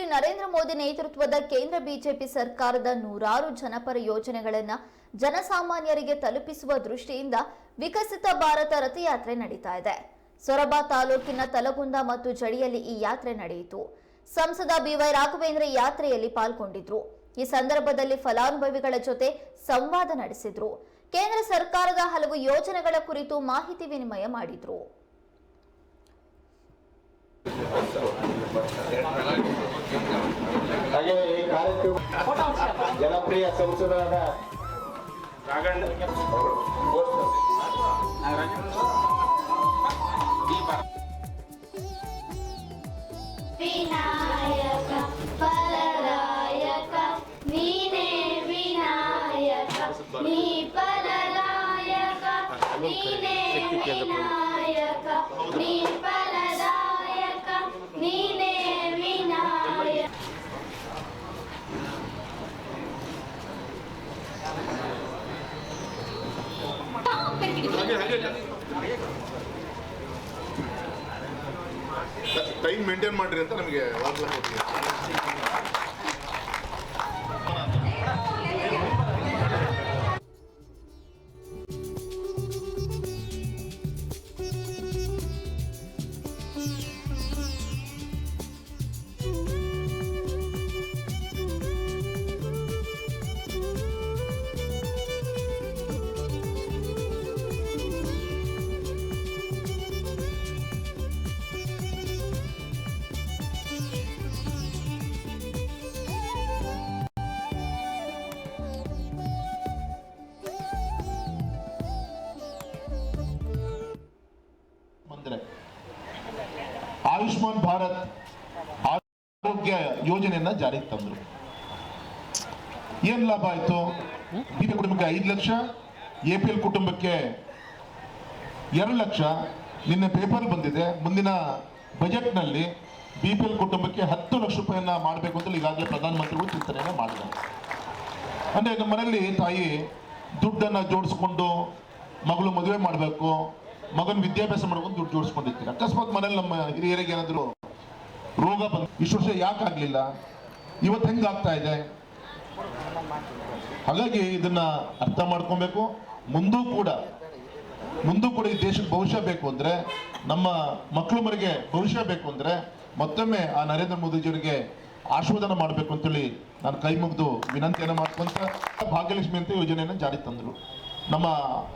ಪ್ರಧಾನಮಂತ್ರಿ ನರೇಂದ್ರ ಮೋದಿ ನೇತೃತ್ವದ ಕೇಂದ್ರ ಬಿಜೆಪಿ ಸರ್ಕಾರದ ನೂರಾರು ಜನಪರ ಯೋಜನೆಗಳನ್ನು ಜನಸಾಮಾನ್ಯರಿಗೆ ತಲುಪಿಸುವ ದೃಷ್ಟಿಯಿಂದ ವಿಕಸಿತ ಭಾರತ ರಥಯಾತ್ರೆ ನಡೀತಾ ಇದೆ. ಸೊರಬ ತಾಲೂಕಿನ ತಲಗುಂದ ಮತ್ತು ಜಡಿಯಲ್ಲಿ ಈ ಯಾತ್ರೆ ನಡೆಯಿತು. ಸಂಸದ ಬಿವೈ ರಾಘವೇಂದ್ರ ಯಾತ್ರೆಯಲ್ಲಿ ಪಾಲ್ಗೊಂಡಿದ್ರು. ಈ ಸಂದರ್ಭದಲ್ಲಿ ಫಲಾನುಭವಿಗಳ ಜೊತೆ ಸಂವಾದ ನಡೆಸಿದ್ರು. ಕೇಂದ್ರ ಸರ್ಕಾರದ ಹಲವು ಯೋಜನೆಗಳ ಕುರಿತು ಮಾಹಿತಿ ವಿನಿಮಯ ಮಾಡಿದ್ರು. ಕಾರ್ಯಕ್ರಮ ಜನಪ್ರಿಯ ಸಂಸದರಾದ ವಿನಾಯಕ ಫಲದಾಯಕ ನೀನೇ ವಿನಾಯಕ ನೀ ಫಲದಾಯಕ ನೀನೇ ವಿನಾಯಕ ನೀ ಫಲದಾಯಕ ನೀನೇ ವಿನಾಯಕ ಟೈಮ್ ಮೇಂಟೈನ್ ಮಾಡ್ರಿ ಅಂತ ನಮಗೆ ವಾಗ್ದಾನ ಕೊಟ್ಟಿದ್ದಾರೆ. ಬಂದ್ರೆ ಆಯುಷ್ಮಾನ್ ಭಾರತ್ ಆರೋಗ್ಯ ಯೋಜನೆಯನ್ನ ಜಾರಿಗೆ ತಂದ್ರು. ಏನ್ ಲಾಭ ಆಯ್ತು? ಬೀದಿ ಕುಟುಂಬಕ್ಕೆ ಐದು ಲಕ್ಷ ಎ ಪಿ ಎಲ್ ಕುಟುಂಬಕ್ಕೆ ಎರಡು ಲಕ್ಷ. ನಿನ್ನೆ ಪೇಪರ್ ಬಂದಿದೆ, ಮುಂದಿನ ಬಜೆಟ್ನಲ್ಲಿ ಬಿ ಪಿ ಎಲ್ ಕುಟುಂಬಕ್ಕೆ ಹತ್ತು ಲಕ್ಷ ರೂಪಾಯಿಯನ್ನ ಮಾಡಬೇಕು ಅಂತ ಈಗಾಗಲೇ ಪ್ರಧಾನಮಂತ್ರಿಗಳು ಚಿಂತನೆಯನ್ನ ಮಾಡಿದ್ದಾರೆ. ಅಂದ್ರೆ ನಮ್ಮ ಮನೆಯಲ್ಲಿ ತಾಯಿ ದುಡ್ಡನ್ನ ಜೋಡಿಸ್ಕೊಂಡು ಮಗಳು ಮದುವೆ ಮಾಡಬೇಕು ಮಗನ ವಿದ್ಯಾಭ್ಯಾಸ ಮಾಡ್ಕೊಂಡು ದುಡ್ಡು ಜೋಡಿಸ್ಕೊಂಡಿರ್ತೀರಿ. ಅಕಸ್ಮಾತ್ ಮನೇಲಿ ನಮ್ಮ ಹಿರಿಯರಿಗೆ ಏನಾದ್ರು ರೋಗ ಬಂದು ಇಷ್ಟು ವರ್ಷ ಯಾಕೆ ಆಗಲಿಲ್ಲ? ಇವತ್ತು ಹೆಂಗ್ ಆಗ್ತಾ ಇದೆ? ಹಾಗಾಗಿ ಇದನ್ನ ಅರ್ಥ ಮಾಡ್ಕೊಬೇಕು. ಮುಂದೂ ಕೂಡ ಮುಂದೂ ಕೂಡ ಈ ದೇಶಕ್ಕೆ ಭವಿಷ್ಯ ಬೇಕು ಅಂದ್ರೆ ನಮ್ಮ ಮಕ್ಕಳು ಮರಿಗೆ ಭವಿಷ್ಯ ಬೇಕು ಅಂದ್ರೆ ಮತ್ತೊಮ್ಮೆ ಆ ನರೇಂದ್ರ ಮೋದಿಜಿಯವರಿಗೆ ಆಶೀರ್ವಾದನ ಮಾಡಬೇಕು ಅಂತೇಳಿ ನಾನು ಕೈ ಮುಗಿದು ವಿನಂತಿಯನ್ನು ಮಾಡ್ಕೊಂತ ಭಾಗ್ಯಲಕ್ಷ್ಮಿ ಅಂತ ಯೋಜನೆಯನ್ನು ಜಾರಿ ತಂದರು. ನಮ್ಮ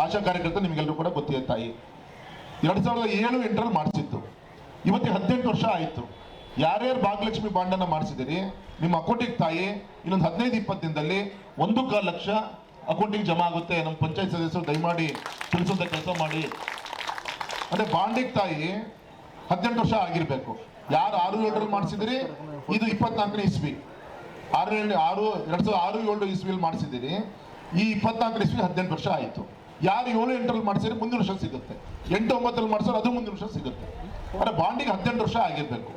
ಆಶಾ ಕಾರ್ಯಕರ್ತ ನಿಮಗೆಲ್ಲರೂ ಕೂಡ ಗೊತ್ತಿದೆ ತಾಯಿ. ಎರಡ್ ಸಾವಿರದ ಏಳು ಎಂಟರಲ್ಲಿ ಮಾಡಿಸಿತ್ತು ಇವತ್ತಿಗೆ ಹದಿನೆಂಟು ವರ್ಷ ಆಯಿತು. ಯಾರ್ಯಾರು ಭಾಗ್ಯಲಕ್ಷ್ಮಿ ಬಾಂಡನ್ನು ಮಾಡಿಸಿದಿರಿ ನಿಮ್ಮ ಅಕೌಂಟಿಗೆ ತಾಯಿ, ಇನ್ನೊಂದು ಹದಿನೈದು ಇಪ್ಪತ್ತು ದಿನದಲ್ಲಿ ಒಂದು ಕಾಲು ಲಕ್ಷ ಅಕೌಂಟಿಗೆ ಜಮಾ ಆಗುತ್ತೆ. ನಮ್ಮ ಪಂಚಾಯತ್ ಸದಸ್ಯರು ದಯಮಾಡಿ ತಿಳಿಸೋದಕ್ಕೆ ಕೆಲಸ ಮಾಡಿ. ಅದೇ ಬಾಂಡಿಗೆ ತಾಯಿ ಹದಿನೆಂಟು ವರ್ಷ ಆಗಿರಬೇಕು. ಯಾರು ಆರು ಏಳರಲ್ಲಿ ಮಾಡಿಸಿದಿರಿ ಇದು ಇಪ್ಪತ್ನಾಲ್ಕನೇ ಇಸ್ವಿ. ಆರು ಏಳು, ಆರು, ಎರಡು ಸಾವಿರದ ಆರು ಏಳು ಇಸ್ವಿಯಲ್ಲಿ ಮಾಡಿಸಿದಿರಿ ಈ ಇಪ್ಪತ್ನಾಲ್ಕನೇ ಇಸ್ವಿ ಹದಿನೆಂಟು ವರ್ಷ ಆಯಿತು. ಯಾರು ಏಳು ಎಂಟರಲ್ಲಿ ಮಾಡಿಸಿದ್ರೆ ಮುಂದಿನ ವರ್ಷ ಸಿಗುತ್ತೆ. ಎಂಟು ಒಂಬತ್ತರಲ್ಲಿ ಮಾಡಿಸೋರು ಅದು ಮುಂದಿನ ವರ್ಷ ಸಿಗುತ್ತೆ. ಅಂದ್ರೆ ಬಾಂಡಿಗೆ ಹದಿನೆಂಟು ವರ್ಷ ಆಗಿರ್ಬೇಕು.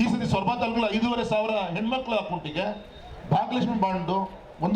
ಈ ಸರಿ ಸ್ವರ್ಭ ತಾಲೂಕಲ್ಲಿ ಐದೂವರೆ ಸಾವಿರ ಹೆಣ್ಮಕ್ಳ ಅಕೌಂಟಿಗೆ ಭಾಗ್ಯಲಕ್ಷ್ಮಿ ಬಾಂಡು